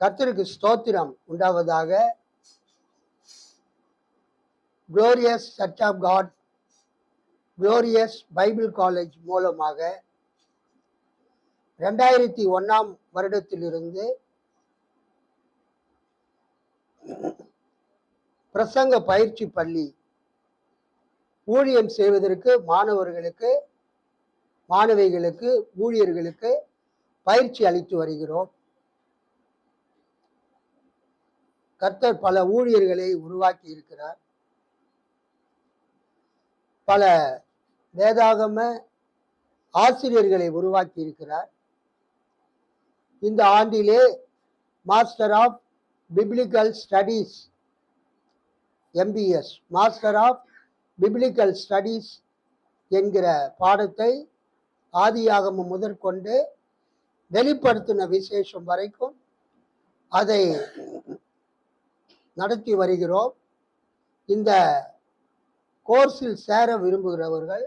கர்த்தருக்கு ஸ்தோத்திரம் உண்டாவதாக. Glorious Church of God Glorious Bible College மூலமாக ரெண்டாயிரத்தி ஒன்றாம் வருடத்திலிருந்து பிரசங்க பயிற்சி பள்ளி ஊழியம் செய்வதற்கு மாணவர்களுக்கு மாணவிகளுக்கு ஊழியர்களுக்கு பயிற்சி அளித்து வருகிறோம். கர்த்தர் பல ஊழியர்களை உருவாக்கி இருக்கிறார். பல வேதாகம ஆசிரியர்களை உருவாக்கி இருக்கிறார். இந்த ஆண்டிலே Master of Biblical Studies MBS Master of Biblical Studies என்கிற பாடத்தை ஆதியாகமும் முதற்கொண்டு வெளிப்படுத்தின விசேஷம் வரைக்கும் அதை நடத்தி வருகிறோம். இந்த கோர்ஸில் சேர விரும்புகிறவர்கள்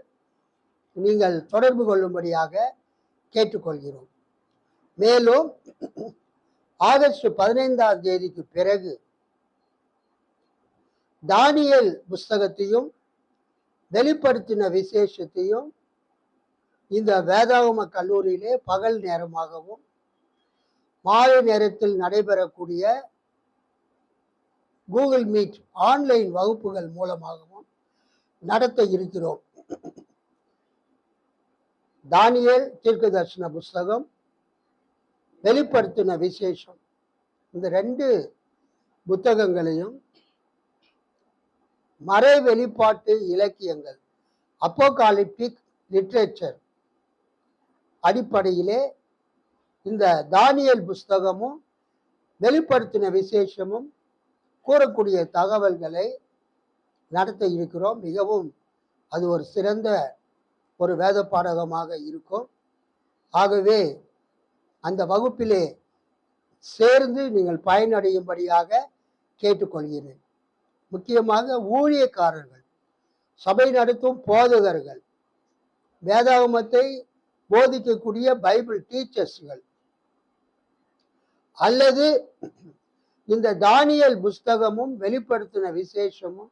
நீங்கள் தொடர்பு கொள்ளும்படியாக கேட்டுக்கொள்கிறோம். மேலும் ஆகஸ்ட் பதினைந்தாம் தேதிக்கு பிறகு தானியல் புஸ்தகத்தையும் வெளிப்படுத்தின விசேஷத்தையும் இந்த வேதாகம கல்லூரியிலே பகல் நேரமாகவும் மாலை நேரத்தில் நடைபெறக்கூடிய கூகுள் மீட் ஆன்லைன் வகுப்புகள் மூலமாகவும் நடத்த இருக்கிறோம். தானியல் தீர்க்க தரிசன புஸ்தகம் வெளிப்படுத்தின விசேஷம். இந்த ரெண்டு புத்தகங்களையும் மறை வெளிப்பாட்டு இலக்கியங்கள் அப்போகாலிப்டிக் லிட்ரேச்சர் அடிப்படையிலே இந்த தானியல் புஸ்தகமும் வெளிப்படுத்தின விசேஷமும் கூறக்கூடிய தகவல்களை நடத்த இருக்கிறோம். மிகவும் அது ஒரு சிறந்த ஒரு வேத பாடகமாக இருக்கும். ஆகவே அந்த வகுப்பிலே சேர்ந்து நீங்கள் பயனடையும்படியாக கேட்டுக்கொள்கிறேன். முக்கியமாக ஊழியக்காரர்கள் சபை நடத்தும் போதகர்கள் வேதாகமத்தை போதிக்கக்கூடிய பைபிள் டீச்சர்ஸ்கள் அல்லது இந்த தானியல் புஸ்தகமும் வெளிப்படுத்தின விசேஷமும்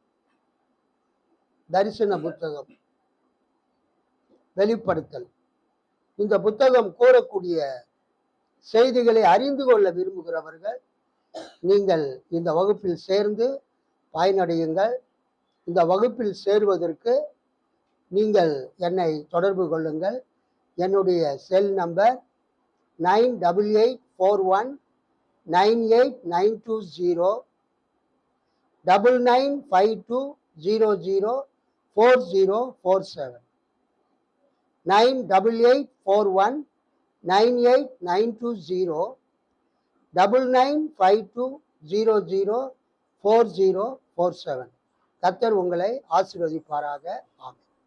தரிசன புத்தகம். வெளிப்படுத்தல். இந்த புத்தகம் கூறக்கூடிய செய்திகளை அறிந்து கொள்ள விரும்புகிறவர்கள் நீங்கள் இந்த வகுப்பில் சேர்ந்து பயனடையுங்கள். இந்த வகுப்பில் சேருவதற்கு நீங்கள் என்னை தொடர்பு கொள்ளுங்கள். என்னுடைய cell number nine double eight four one nine eight nine two zero double nine five two zero zero four zero four seven. Nine double eight four one nine eight nine two zero double nine five two zero zero four zero four seven. கத்தர் உங்களை ஆசீர்வதிப்பாராக. ஆகும்